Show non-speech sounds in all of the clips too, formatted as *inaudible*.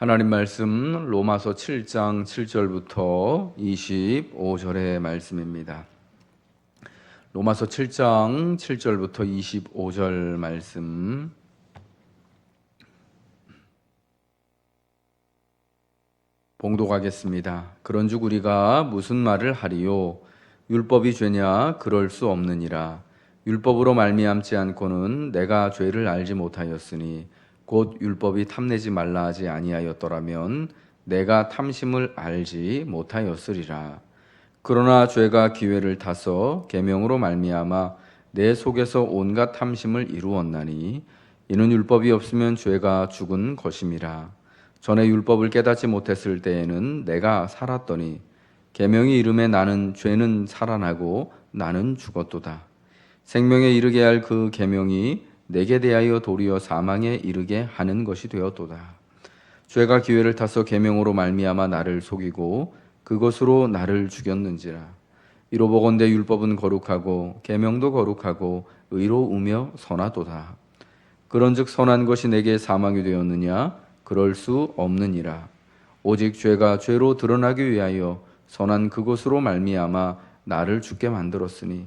하나님 말씀 로마서 7장 7절부터 25절의 말씀입니다. 로마서 7장 7절부터 25절 말씀 봉독하겠습니다. 그런즉 우리가 무슨 말을 하리요 율법이 죄냐 그럴 수 없느니라 율법으로 말미암지 않고는 내가 죄를 알지 못하였으니 곧 율법이 탐내지 말라 하지 아니하였더라면 내가 탐심을 알지 못하였으리라 그러나 죄가 기회를 타서 계명으로 말미암아 내 속에서 온갖 탐심을 이루었나니 이는 율법이 없으면 죄가 죽은 것임이라 전에 율법을 깨닫지 못했을 때에는 내가 살았더니 계명이 이름에 나는 죄는 살아나고 나는 죽었도다. 생명에 이르게 할 그 계명이 내게 대하여 도리어 사망에 이르게 하는 것이 되었도다. 죄가 기회를 타서 계명으로 말미암아 나를 속이고 그것으로 나를 죽였는지라. 이로 보건대 율법은 거룩하고 계명도 거룩하고 의로우며 선하도다. 그런즉 선한 것이 내게 사망이 되었느냐? 그럴 수 없느니라. 오직 죄가 죄로 드러나기 위하여 선한 그것으로 말미암아 나를 죽게 만들었으니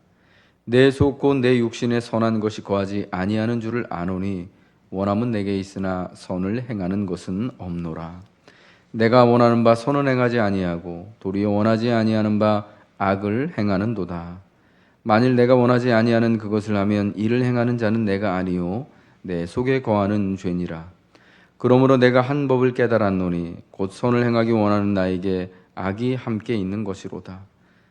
내 속곧 내 육신에 선한 것이 거하지 아니하는 줄을 아노니 원함은 내게 있으나 선을 행하는 것은 없노라 내가 원하는 바 선은 행하지 아니하고 도리어 원하지 아니하는 바 악을 행하는도다 만일 내가 원하지 아니하는 그것을 하면 이를 행하는 자는 내가 아니요 내 속에 거하는 죄니라. 그러므로 내가 한 법을 깨달았노니 곧 선을 행하기 원하는 나에게 악이 함께 있는 것이로다.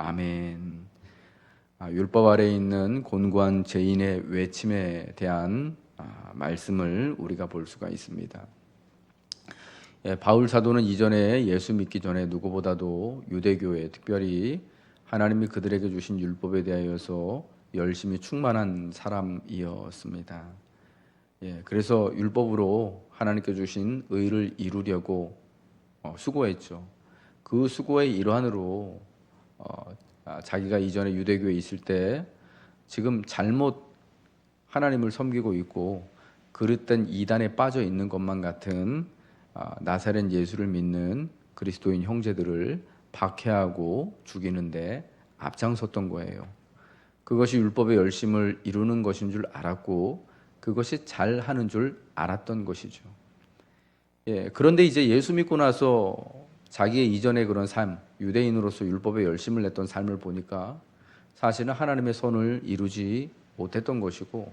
아멘 아, 율법 아래에 있는 곤고한 죄인의 외침에 대한 아, 말씀을 우리가 볼 수가 있습니다. 예, 바울 사도는 이전에 예수 믿기 전에 누구보다도 유대교에 특별히 하나님이 그들에게 주신 율법에 대하여서 열심히 충만한 사람이었습니다. 예, 그래서 율법으로 하나님께 주신 의를 이루려고 어, 수고했죠. 그 수고의 일환으로 어, 아, 자기가 이전에 유대교에 있을 때 지금 잘못 하나님을 섬기고 있고 그릇된 이단에 빠져 있는 것만 같은 아, 나사렛 예수를 믿는 그리스도인 형제들을 박해하고 죽이는데 앞장섰던 거예요. 그것이 율법의 열심을 이루는 것인 줄 알았고 그것이 잘 하는 줄 알았던 것이죠. 예, 그런데 이제 예수 믿고 나서 자기의 이전의 그런 삶, 유대인으로서 율법에 열심을 냈던 삶을 보니까 사실은 하나님의 선을 이루지 못했던 것이고,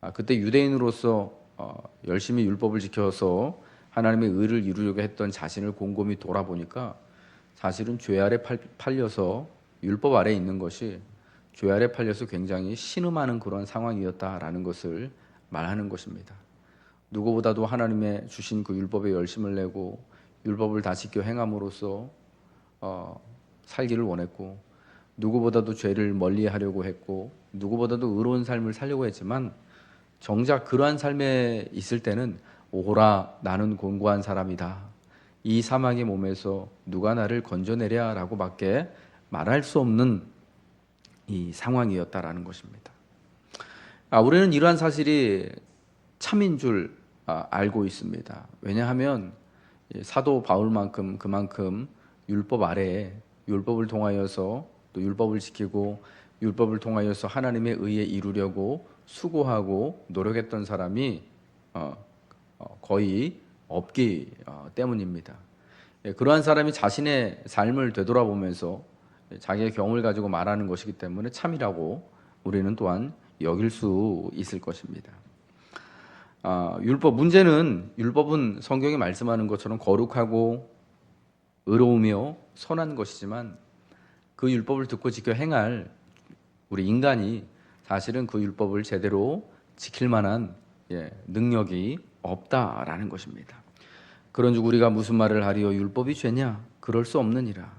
아, 그때 유대인으로서 어, 열심히 율법을 지켜서 하나님의 의를 이루려고 했던 자신을 곰곰이 돌아보니까 사실은 죄 아래 팔려서 율법 아래 있는 것이 죄 아래 팔려서 굉장히 신음하는 그런 상황이었다라는 것을 말하는 것입니다. 누구보다도 하나님의 주신 그 율법에 열심을 내고 율법을 다 지켜 행함으로써 어, 살기를 원했고 누구보다도 죄를 멀리하려고 했고 누구보다도 의로운 삶을 살려고 했지만 정작 그러한 삶에 있을 때는 오호라 나는 곤고한 사람이다. 이 사망의 몸에서 누가 나를 건져내랴라고 밖에 말할 수 없는 이 상황이었다라는 것입니다. 아, 우리는 이러한 사실이 참인 줄 아, 알고 있습니다. 왜냐하면 사도 바울만큼 그만큼 율법 아래에 율법을 통하여서 또 율법을 지키고 율법을 통하여서 하나님의 의에 이루려고 수고하고 노력했던 사람이 어, 어, 거의 없기 어, 때문입니다. 예, 그러한 사람이 자신의 삶을 되돌아보면서 자기의 경험을 가지고 말하는 것이기 때문에 참이라고 우리는 또한 여길 수 있을 것입니다. 아, 율법 문제는 율법은 성경이 말씀하는 것처럼 거룩하고 의로우며 선한 것이지만 그 율법을 듣고 지켜 행할 우리 인간이 사실은 그 율법을 제대로 지킬 만한 예, 능력이 없다라는 것입니다. 그런즉 우리가 무슨 말을 하리요? 율법이 죄냐? 그럴 수 없느니라.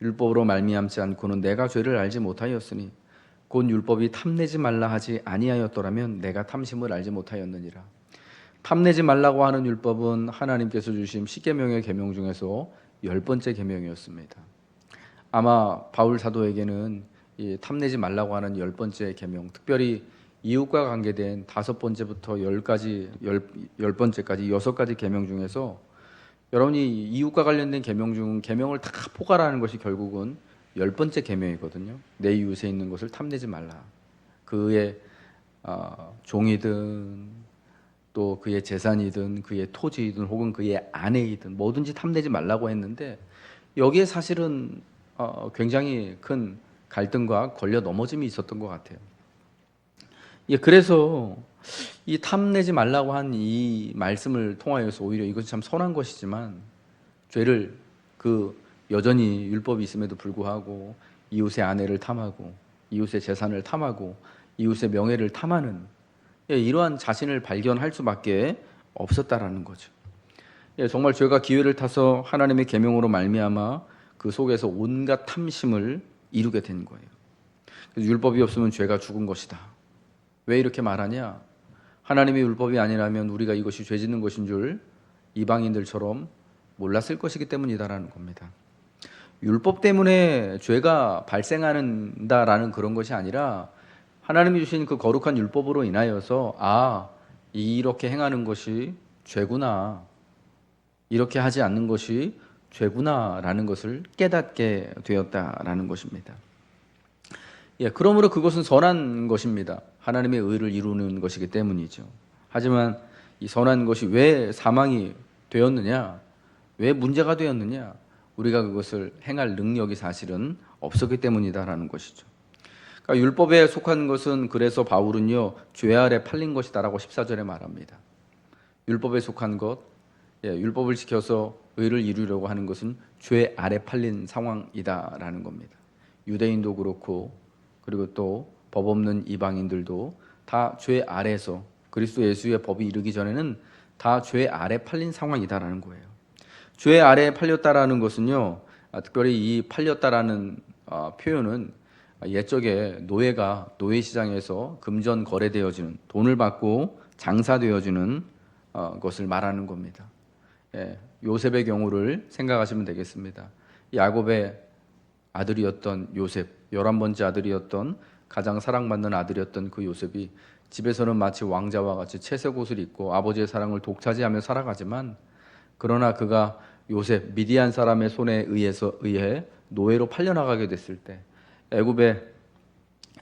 율법으로 말미암지 않고는 내가 죄를 알지 못하였으니 곧 율법이 탐내지 말라 하지 아니하였더라면 내가 탐심을 알지 못하였느니라 탐내지 말라고 하는 율법은 하나님께서 주신 십계명의 계명 중에서 열 번째 계명이었습니다. 아마 바울 사도에게는 이 탐내지 말라고 하는 열 번째 계명, 특별히 이웃과 관계된 다섯 번째부터 열까지 열, 열 번째까지 여섯 가지 계명 중에서 여러분이 이웃과 관련된 계명 중 계명을 다 포괄하는 것이 결국은 열 번째 계명이거든요. 내 이웃에 있는 것을 탐내지 말라. 그의 어, 종이든 또 그의 재산이든 그의 토지이든 혹은 그의 아내이든 뭐든지 탐내지 말라고 했는데 여기에 사실은 어, 굉장히 큰 갈등과 걸려 넘어짐이 있었던 것 같아요. 예, 그래서 이 탐내지 말라고 한 이 말씀을 통하여서 오히려 이것이 참 선한 것이지만 죄를 그 여전히 율법이 있음에도 불구하고 이웃의 아내를 탐하고 이웃의 재산을 탐하고 이웃의 명예를 탐하는 예, 이러한 자신을 발견할 수밖에 없었다라는 거죠. 예, 정말 죄가 기회를 타서 하나님의 계명으로 말미암아 그 속에서 온갖 탐심을 이루게 된 거예요. 율법이 없으면 죄가 죽은 것이다. 왜 이렇게 말하냐? 하나님의 율법이 아니라면 우리가 이것이 죄 짓는 것인 줄 이방인들처럼 몰랐을 것이기 때문이다라는 겁니다. 율법 때문에 죄가 발생하는다라는 그런 것이 아니라 하나님이 주신 그 거룩한 율법으로 인하여서 아 이렇게 행하는 것이 죄구나 이렇게 하지 않는 것이 죄구나라는 것을 깨닫게 되었다라는 것입니다. 예, 그러므로 그것은 선한 것입니다. 하나님의 의를 이루는 것이기 때문이죠. 하지만 이 선한 것이 왜 사망이 되었느냐? 왜 문제가 되었느냐? 우리가 그것을 행할 능력이 사실은 없었기 때문이다라는 것이죠. 그러니까 율법에 속한 것은 그래서 바울은요 죄 아래 팔린 것이다라고 14절에 말합니다. 율법에 속한 것, 예, 율법을 지켜서 의를 이루려고 하는 것은 죄 아래 팔린 상황이다라는 겁니다. 유대인도 그렇고 그리고 또 법 없는 이방인들도 다 죄 아래서 그리스도 예수의 법이 이르기 전에는 다 죄 아래 팔린 상황이다라는 거예요. 죄 아래 팔렸다라는 것은요, 아, 특별히 이 팔렸다라는 어, 표현은 옛적에 노예가 노예 시장에서 금전 거래되어지는 돈을 받고 장사되어지는 어, 것을 말하는 겁니다. 예, 요셉의 경우를 생각하시면 되겠습니다. 야곱의 아들이었던 요셉, 열한 번째 아들이었던 가장 사랑받는 아들이었던 그 요셉이 집에서는 마치 왕자와 같이 채색 옷을 입고 아버지의 사랑을 독차지하며 살아가지만 그러나 그가 요셉 미디안 사람의 손에 의해서 의해 노예로 팔려나가게 됐을 때 애굽의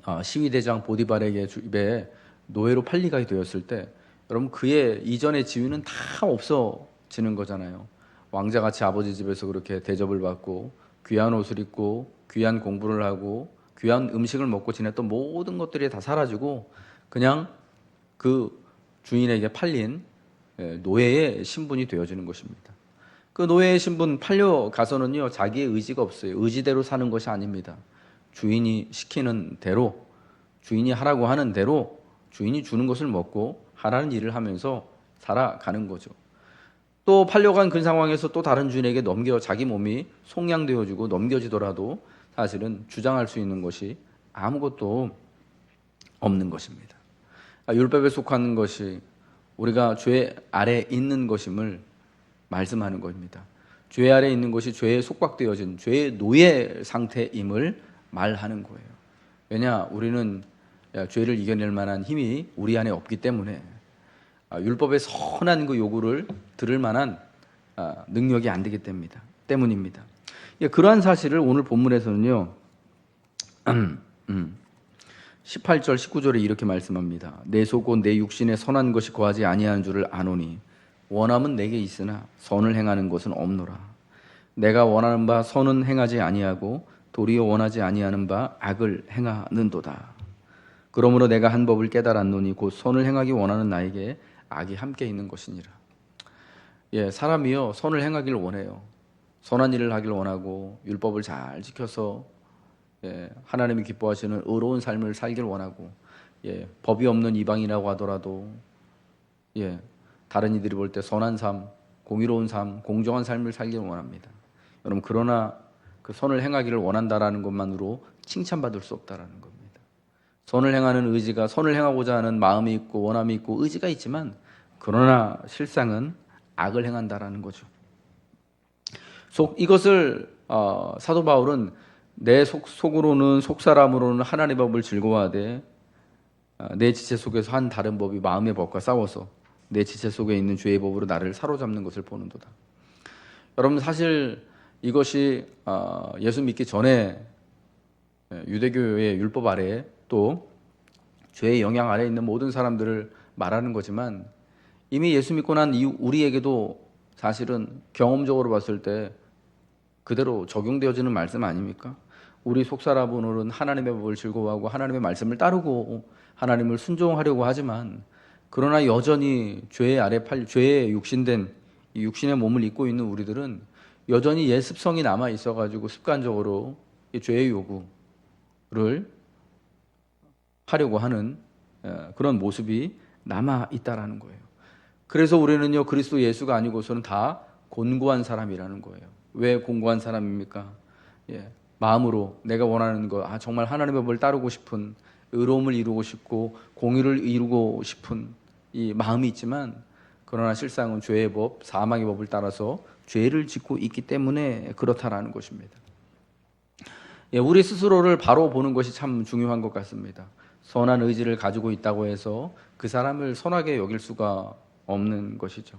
어, 시위 대장 보디발에게 입에 노예로 팔리게 되었을 때 여러분 그의 이전의 지위는 다 없어지는 거잖아요. 왕자같이 아버지 집에서 그렇게 대접을 받고 귀한 옷을 입고 귀한 공부를 하고 귀한 음식을 먹고 지냈던 모든 것들이 다 사라지고 그냥 그 주인에게 팔린 예, 노예의 신분이 되어지는 것입니다. 그 노예의 신분 팔려 가서는요 자기의 의지가 없어요. 의지대로 사는 것이 아닙니다. 주인이 시키는 대로 주인이 하라고 하는 대로 주인이 주는 것을 먹고 하라는 일을 하면서 살아가는 거죠. 또 팔려간 그 상황에서 또 다른 주인에게 넘겨 자기 몸이 속량되어지고 넘겨지더라도 사실은 주장할 수 있는 것이 아무것도 없는 것입니다. 아, 율법에 속하는 것이 우리가 죄 아래 있는 것임을 말씀하는 것입니다. 죄 아래 있는 것이 죄에 속박되어진 죄의 노예 상태임을 말하는 거예요. 왜냐 우리는 죄를 이겨낼 만한 힘이 우리 안에 없기 때문에 아, 율법의 선한 그 요구를 들을 만한 아, 능력이 안 되기 때문입니다. 때문입니다. 예, 그러한 사실을 오늘 본문에서는요. 18절 19절에 이렇게 말씀합니다. 내속곧내 육신에 선한 것이 거하지 아니하는 줄을 아노니 원함은 내게 있으나 선을 행하는 것은 없노라. 내가 원하는 바 선은 행하지 아니하고 도리어 원하지 아니하는 바 악을 행하는도다. 그러므로 내가 한 법을 깨달았노니 곧 선을 행하기 원하는 나에게 악이 함께 있는 것이니라. 예, 사람이요 선을 행하기를 원해요. 선한 일을 하기를 원하고 율법을 잘 지켜서 예, 하나님이 기뻐하시는 의로운 삶을 살기를 원하고 예, 법이 없는 이방이라고 하더라도 예, 다른 이들이 볼 때 선한 삶, 공의로운 삶, 공정한 삶을 살기를 원합니다. 여러분 그러나 그 선을 행하기를 원한다라는 것만으로 칭찬받을 수 없다라는 겁니다. 선을 행하는 의지가 선을 행하고자 하는 마음이 있고 원함이 있고 의지가 있지만 그러나 실상은 악을 행한다라는 거죠. 속 이것을 어, 사도 바울은 내 속, 속으로는 속 사람으로는 하나님의 법을 즐거워하되 어, 내 지체 속에서 한 다른 법이 마음의 법과 싸워서 내 지체 속에 있는 죄의 법으로 나를 사로잡는 것을 보는도다. 여러분 사실 이것이 어, 예수 믿기 전에 예, 유대교의 율법 아래 또 죄의 영향 아래 있는 모든 사람들을 말하는 거지만 이미 예수 믿고 난 이후 우리에게도 사실은 경험적으로 봤을 때 그대로 적용되어지는 말씀 아닙니까? 우리 속사람으로는 하나님의 법을 즐거워하고 하나님의 말씀을 따르고 하나님을 순종하려고 하지만 그러나 여전히 죄의 아래 팔 죄의 육신된 이 육신의 몸을 입고 있는 우리들은 여전히 옛 습성이 남아 있어 가지고 습관적으로 이 죄의 요구를 하려고 하는 어, 그런 모습이 남아 있다라는 거예요. 그래서 우리는요 그리스도 예수가 아니고서는 다 곤고한 사람이라는 거예요. 왜 곤고한 사람입니까? 예, 마음으로 내가 원하는 거, 아 정말 하나님의 법을 따르고 싶은 의로움을 이루고 싶고 공의를 이루고 싶은 이 마음이 있지만 그러나 실상은 죄의 법, 사망의 법을 따라서 죄를 짓고 있기 때문에 그렇다라는 것입니다. 예, 우리 스스로를 바로 보는 것이 참 중요한 것 같습니다. 선한 의지를 가지고 있다고 해서 그 사람을 선하게 여길 수가 없는 것이죠.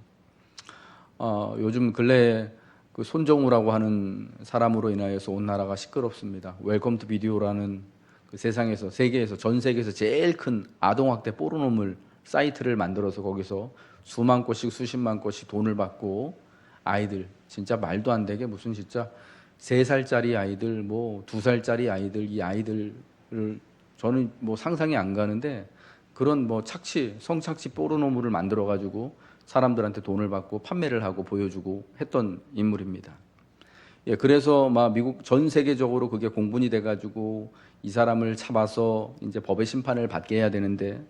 어, 요즘 근래에 그 손정우라고 하는 사람으로 인하여서 온 나라가 시끄럽습니다. 웰컴 투 비디오라는 그 세상에서 세계에서 전 세계에서 제일 큰 아동 학대 포르노물 사이트를 만들어서 거기서 수만 건씩 수십만 건씩 돈을 받고 아이들 진짜 말도 안 되게 무슨 진짜 세 살짜리 아이들 뭐 두 살짜리 아이들 이 아이들을 저는 뭐 상상이 안 가는데 그런 뭐 착취 성착취 포르노물을 만들어 가지고 사람들한테 돈을 받고 판매를 하고 보여주고 했던 인물입니다. 예, 그래서 막 미국 전 세계적으로 그게 공분이 돼가지고 이 사람을 잡아서 이제 법의 심판을 받게 해야 되는데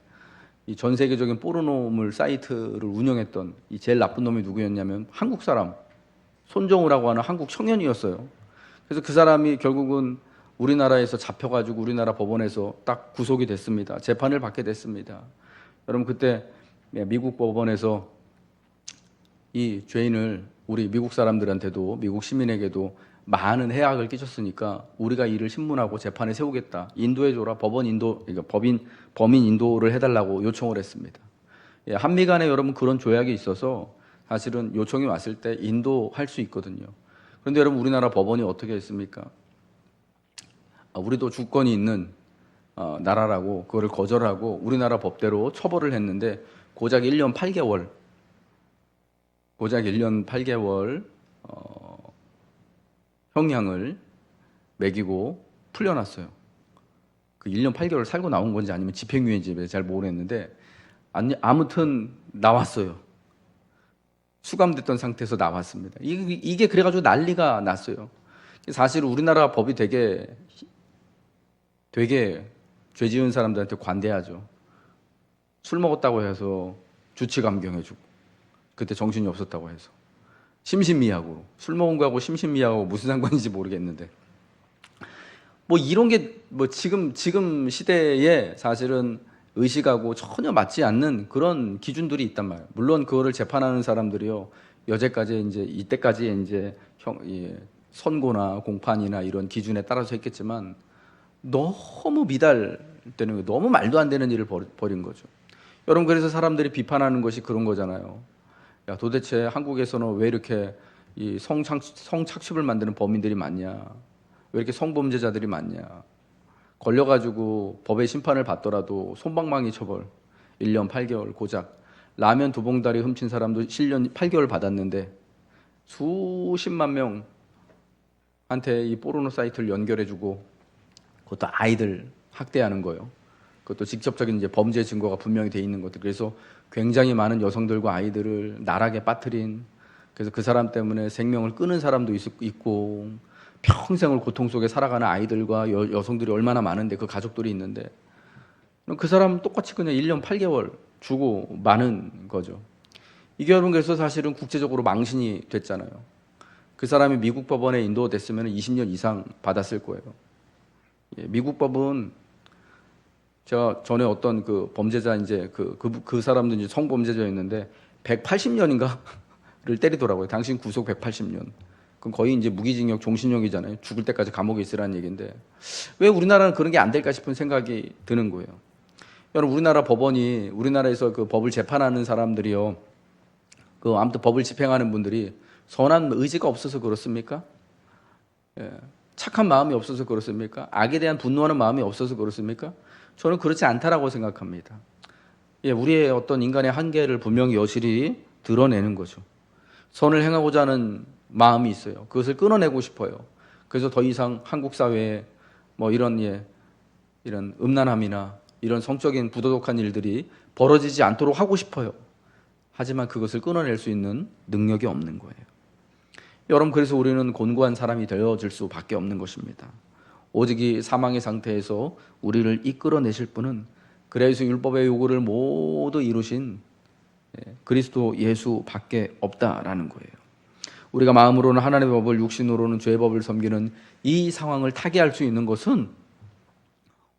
이 전 세계적인 포르노물 사이트를 운영했던 이 제일 나쁜 놈이 누구였냐면 한국 사람 손정우라고 하는 한국 청년이었어요. 그래서 그 사람이 결국은 우리나라에서 잡혀가지고 우리나라 법원에서 딱 구속이 됐습니다. 재판을 받게 됐습니다. 여러분 그때 미국 법원에서 이 죄인을 우리 미국 사람들한테도 미국 시민에게도 많은 해악을 끼쳤으니까 우리가 이를 신문하고 재판에 세우겠다. 인도해 줘라. 법원 인도 그러니까 법인 범인 인도를 해달라고 요청을 했습니다. 예, 한미 간에 여러분 그런 조약이 있어서 사실은 요청이 왔을 때 인도할 수 있거든요. 그런데 여러분 우리나라 법원이 어떻게 했습니까? 아, 우리도 주권이 있는 어, 나라라고 그거를 거절하고 우리나라 법대로 처벌을 했는데 고작 1년 8개월 고작 1년 8개월 어, 형량을 매기고 풀려났어요. 그 1년 8개월 살고 나온 건지 아니면 집행유예인지 잘 모르겠는데 아무튼 나왔어요. 수감됐던 상태에서 나왔습니다. 이게, 이게 그래가지고 난리가 났어요. 사실 우리나라 법이 되게 되게 죄 지은 사람들한테 관대하죠. 술 먹었다고 해서 주치 감경해주고 그때 정신이 없었다고 해서 심신미약으로 술 먹은 거하고 심신미약하고 무슨 상관인지 모르겠는데 뭐 이런 게 뭐 지금 지금 시대에 사실은 의식하고 전혀 맞지 않는 그런 기준들이 있단 말이에요. 물론 그거를 재판하는 사람들이요 여태까지 이제 이때까지 이제 형, 예, 선고나 공판이나 이런 기준에 따라서 했겠지만 너무 미달되는 거, 너무 말도 안 되는 일을 벌인 거죠. 여러분 그래서 사람들이 비판하는 것이 그런 거잖아요. 야 도대체 한국에서는 왜 이렇게 이 성착, 성착취를 만드는 범인들이 많냐? 왜 이렇게 성범죄자들이 많냐? 걸려가지고 법의 심판을 받더라도 손방망이 처벌 1년 8개월 고작 라면 두 봉다리 훔친 사람도 실년 8개월 받았는데 수십만 명한테 이 포르노 사이트를 연결해주고 그것도 아이들 학대하는 거예요. 그것도 직접적인 이제 범죄 증거가 분명히 돼 있는 것들. 그래서 굉장히 많은 여성들과 아이들을 나락에 빠뜨린 그래서 그 사람 때문에 생명을 끊은 사람도 있- 있고 평생을 고통 속에 살아가는 아이들과 여, 여성들이 얼마나 많은데 그 가족들이 있는데 그 사람 똑같이 그냥 1년 8개월 주고 마는 거죠. 이게 여러분 그래서 사실은 국제적으로 망신이 됐잖아요. 그 사람이 미국 법원에 인도됐으면 20년 이상 받았을 거예요. 예, 미국 법은 제가 전에 어떤 그 범죄자 이제 그, 그, 그 사람도 이제 성범죄자였는데 180년인가를 *laughs* 때리더라고요. 당신 구속 180년. 그럼 거의 이제 무기징역 종신형이잖아요. 죽을 때까지 감옥에 있으라는 얘기인데 왜 우리나라는 그런 게 안 될까 싶은 생각이 드는 거예요. 여러분 우리나라 법원이 우리나라에서 그 법을 재판하는 사람들이요. 그 아무튼 법을 집행하는 분들이 선한 의지가 없어서 그렇습니까? 예. 착한 마음이 없어서 그렇습니까? 악에 대한 분노하는 마음이 없어서 그렇습니까? 저는 그렇지 않다라고 생각합니다. 예, 우리의 어떤 인간의 한계를 분명히 여실히 드러내는 거죠. 선을 행하고자 하는 마음이 있어요. 그것을 끊어내고 싶어요. 그래서 더 이상 한국 사회에 뭐 이런 예, 이런 음란함이나 이런 성적인 부도덕한 일들이 벌어지지 않도록 하고 싶어요. 하지만 그것을 끊어낼 수 있는 능력이 없는 거예요. 여러분 그래서 우리는 곤고한 사람이 되어질 수밖에 없는 것입니다. 오직 이 사망의 상태에서 우리를 이끌어내실 분은 그래서 율법의 요구를 모두 이루신 예, 그리스도 예수밖에 없다라는 거예요. 우리가 마음으로는 하나님의 법을 육신으로는 죄의 법을 섬기는 이 상황을 타개할 수 있는 것은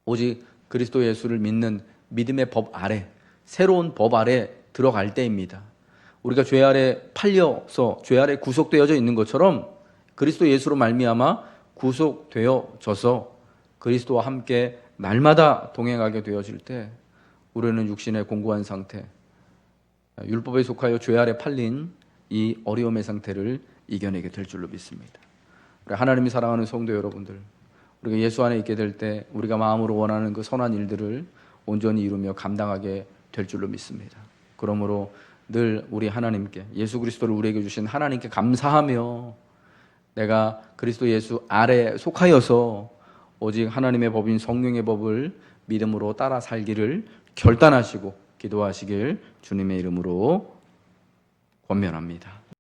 오직 그리스도 예수를 믿는 믿음의 법 아래 새로운 법 아래 들어갈 때입니다. 우리가 죄 아래 팔려서 죄 아래 구속되어져 있는 것처럼 그리스도 예수로 말미암아 구속되어져서 그리스도와 함께 날마다 동행하게 되어질 때 우리는 육신의 공고한 상태, 율법에 속하여 죄 아래 팔린 이 어려움의 상태를 이겨내게 될 줄로 믿습니다. 우리 하나님이 사랑하는 성도 여러분들, 우리가 예수 안에 있게 될 때 우리가 마음으로 원하는 그 선한 일들을 온전히 이루며 감당하게 될 줄로 믿습니다. 그러므로 늘 우리 하나님께 예수 그리스도를 우리에게 주신 하나님께 감사하며 내가 그리스도 예수 아래 속하여서 오직 하나님의 법인 성령의 법을 믿음으로 따라 살기를 결단하시고 기도하시길 주님의 이름으로 권면합니다.